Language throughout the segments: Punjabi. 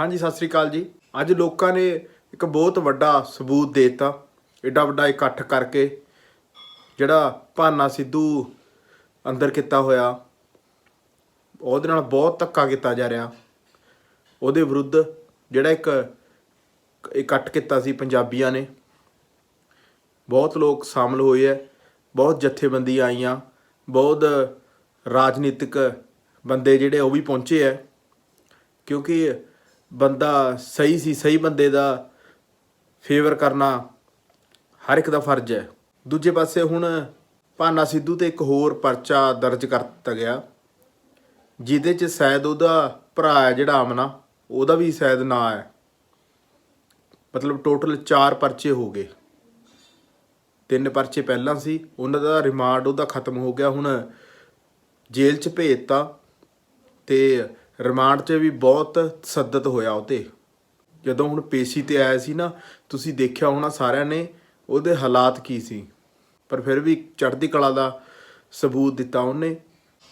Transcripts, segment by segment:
ਹਾਂਜੀ, ਸਤਿ ਸ੍ਰੀ ਅਕਾਲ ਜੀ। ਅੱਜ ਲੋਕਾਂ ਨੇ ਇੱਕ ਬਹੁਤ ਵੱਡਾ ਸਬੂਤ ਦੇ ਦਿੱਤਾ। ਐਡਾ ਵੱਡਾ ਇਕੱਠ ਕਰਕੇ ਜਿਹੜਾ ਭਾਨਾ ਸਿੱਧੂ ਅੰਦਰ ਕੀਤਾ ਹੋਇਆ, ਉਹਦੇ ਨਾਲ ਬਹੁਤ ਧੱਕਾ ਕੀਤਾ ਜਾ ਰਿਹਾ। ਉਹਦੇ ਵਿਰੁੱਧ ਜਿਹੜਾ ਇੱਕ ਇਕੱਠ ਕੀਤਾ ਸੀ ਪੰਜਾਬੀਆਂ ਨੇ। ਬਹੁਤ ਲੋਕ ਸ਼ਾਮਲ ਹੋਏ ਐ, ਬਹੁਤ ਜਥੇਬੰਦੀਆਂ ਆਈਆਂ, ਬਹੁਤ ਰਾਜਨੀਤਿਕ ਬੰਦੇ ਜਿਹੜੇ ਉਹ ਵੀ ਪਹੁੰਚੇ ਐ। ਕਿਉਂਕਿ ਬੰਦਾ ਸਹੀ ਸੀ, ਸਹੀ ਬੰਦੇ ਦਾ ਫੇਵਰ ਕਰਨਾ ਹਰ ਇੱਕ ਦਾ ਫਰਜ਼ ਹੈ। ਦੂਜੇ ਪਾਸੇ ਹੁਣ ਭਾਨਾ ਸਿੱਧੂ ਤੇ ਇੱਕ ਹੋਰ ਪਰਚਾ ਦਰਜ ਕਰ ਦਿੱਤਾ ਗਿਆ, ਜਿਹਦੇ ਚ ਸ਼ਾਇਦ ਉਹਦਾ ਭਰਾ ਹੈ ਜਿਹੜਾ ਆਮਨਾ, ਉਹਦਾ ਵੀ ਸ਼ਾਇਦ ਨਾਂ ਹੈ। ਮਤਲਬ ਟੋਟਲ 4 ਪਰਚੇ ਹੋ ਗਏ। ਤਿੰਨ ਪਰਚੇ ਪਹਿਲਾਂ ਸੀ, ਉਹਨਾਂ ਦਾ ਰਿਮਾਂਡ ਉਹਦਾ ਖਤਮ ਹੋ ਗਿਆ, ਹੁਣ ਜੇਲ੍ਹ 'ਚ ਭੇਜਤਾ ਤੇ ਰਿਮਾਂਡ 'ਚ ਵੀ ਬਹੁਤ ਤਸੱਦਦ ਹੋਇਆ ਉਹ ਤੇ ਜਦੋਂ ਹੁਣ ਪੇਸ਼ੀ ਤੇ ਆਇਆ ਸੀ ਨਾ, ਤੁਸੀਂ ਦੇਖਿਆ ਹੋਣਾ ਸਾਰਿਆਂ ਨੇ ਉਹਦੇ ਹਾਲਾਤ ਕੀ ਸੀ। ਪਰ ਫਿਰ ਵੀ ਚੜ੍ਹਦੀ ਕਲਾ ਦਾ ਸਬੂਤ ਦਿੱਤਾ ਉਹਨੇ।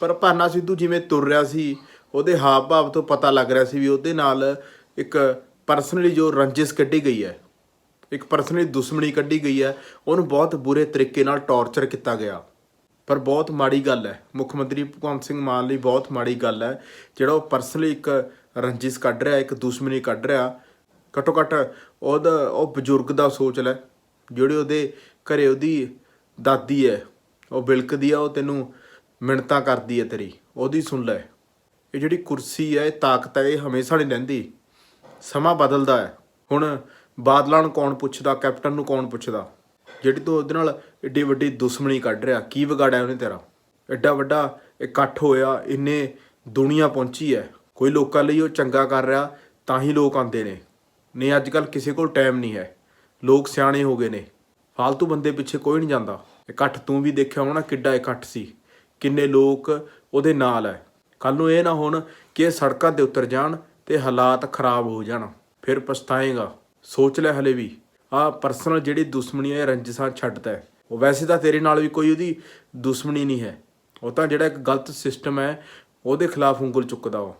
ਪਰ ਭਾਨਾ ਸਿੱਧੂ ਜਿਵੇਂ ਤੁਰ ਰਿਹਾ ਸੀ, ਉਹਦੇ ਹਾਵ ਭਾਵ ਤੋਂ ਪਤਾ ਲੱਗ ਰਿਹਾ ਸੀ ਵੀ ਉਹਦੇ ਨਾਲ ਇੱਕ ਪਰਸਨਲੀ ਜੋ ਰੰਜਿਸ਼ ਕੱਢੀ ਗਈ ਹੈ, ਇੱਕ ਪਰਸਨਲੀ ਦੁਸ਼ਮਣੀ ਕੱਢੀ ਗਈ ਹੈ, ਉਹਨੂੰ ਬਹੁਤ ਬੁਰੇ ਤਰੀਕੇ ਨਾਲ ਟੌਰਚਰ ਕੀਤਾ ਗਿਆ। ਪਰ ਬਹੁਤ ਮਾੜੀ ਗੱਲ ਹੈ। ਮੁੱਖ ਮੰਤਰੀ ਭਗਵੰਤ ਸਿੰਘ ਮਾਨ ਲਈ ਬਹੁਤ ਮਾੜੀ ਗੱਲ ਹੈ। ਜਿਹੜਾ ਉਹ ਪਰਸਨਲੀ ਇੱਕ ਰੰਜਿਸ਼ ਕੱਢ ਰਿਹਾ, ਇੱਕ ਦੁਸ਼ਮਣੀ ਕੱਢ ਰਿਹਾ, ਘੱਟੋ ਘੱਟ ਉਹਦਾ, ਉਹ ਬਜ਼ੁਰਗ ਦਾ ਸੋਚ ਲੈ। ਜਿਹੜੇ ਉਹਦੇ ਘਰੇ ਉਹਦੀ ਦਾਦੀ ਹੈ, ਉਹ ਬਿਲਕਦੀ ਆ, ਉਹ ਤੈਨੂੰ ਮਿੰਨਤਾਂ ਕਰਦੀ ਹੈ ਤੇਰੀ। ਉਹਦੀ ਸੁਣ ਲੈ। ਇਹ ਜਿਹੜੀ ਕੁਰਸੀ ਹੈ, ਇਹ ਤਾਕਤ ਹੈ, ਇਹ ਹਮੇਸ਼ਾ ਨਹੀਂ ਰਹਿੰਦੀ। ਸਮਾਂ ਬਦਲਦਾ ਹੈ। ਹੁਣ ਬਾਦਲਾਂ ਨੂੰ ਕੌਣ ਪੁੱਛਦਾ, ਕੈਪਟਨ ਨੂੰ ਕੌਣ ਪੁੱਛਦਾ? ਜਿਹੜੀ ਤੂੰ ਉਹਦੇ ਨਾਲ ਏਡੀ ਵੱਡੀ ਦੁਸ਼ਮਣੀ ਕੱਢ ਰਿਹਾ, ਕੀ ਵਿਗਾੜਿਆ ਉਹਨੇ ਤੇਰਾ? ਐਡਾ ਵੱਡਾ ਇਕੱਠ ਹੋਇਆ, ਇੰਨੇ ਦੁਨੀਆ ਪਹੁੰਚੀ ਹੈ ਕੋਈ ਲੋਕਾਂ ਲਈ ਉਹ ਚੰਗਾ ਕਰ ਰਿਹਾ, ਤਾਂ ਹੀ ਲੋਕ ਆਉਂਦੇ ਨੇ। ਨਹੀਂ ਅੱਜ ਕੱਲ ਕਿਸੇ ਕੋਲ ਟਾਈਮ ਨਹੀਂ ਹੈ। ਲੋਕ ਸਿਆਣੇ ਹੋ ਗਏ ਨੇ। ਫਾਲਤੂ ਬੰਦੇ ਪਿੱਛੇ ਕੋਈ ਨਹੀਂ ਜਾਂਦਾ। ਇਕੱਠ ਤੂੰ ਵੀ ਦੇਖਿਆ ਹੋਣਾ ਕਿੱਡਾ ਇਕੱਠ ਸੀ। ਕਿੰਨੇ ਲੋਕ ਉਹਦੇ ਨਾਲ ਹੈ ਕੱਲ ਨੂੰ ਇਹ ਨਾ ਹੋਣ ਕਿ ਇਹ ਸੜਕਾਂ ਤੇ ਉਤਰ ਜਾਣ ਤੇ ਹਾਲਾਤ ਖਰਾਬ ਹੋ ਜਾਣ। ਫਿਰ ਪਛਤਾਏਗਾ। ਸੋਚ ਲੈ ਹਲੇ ਵੀ। ਆ ਪਰਸਨਲ ਜਿਹੜੀ ਦੁਸ਼ਮਣੀ ਹੈ ਇਹ ਰੰਜਿਸ਼ਾਂ ਛੱਡਦਾ ਹੈ। ਉਹ ਵੈਸੇ ਤਾਂ ਤੇਰੇ ਨਾਲ ਵੀ ਕੋਈ ਉਹਦੀ ਦੁਸ਼ਮਣੀ ਨਹੀਂ ਹੈ। ਉਹ ਤਾਂ ਜਿਹੜਾ ਇੱਕ ਗਲਤ ਸਿਸਟਮ ਹੈ, ਉਹਦੇ ਖਿਲਾਫ ਉਂਗਲ ਚੁੱਕਦਾ ਉਹ।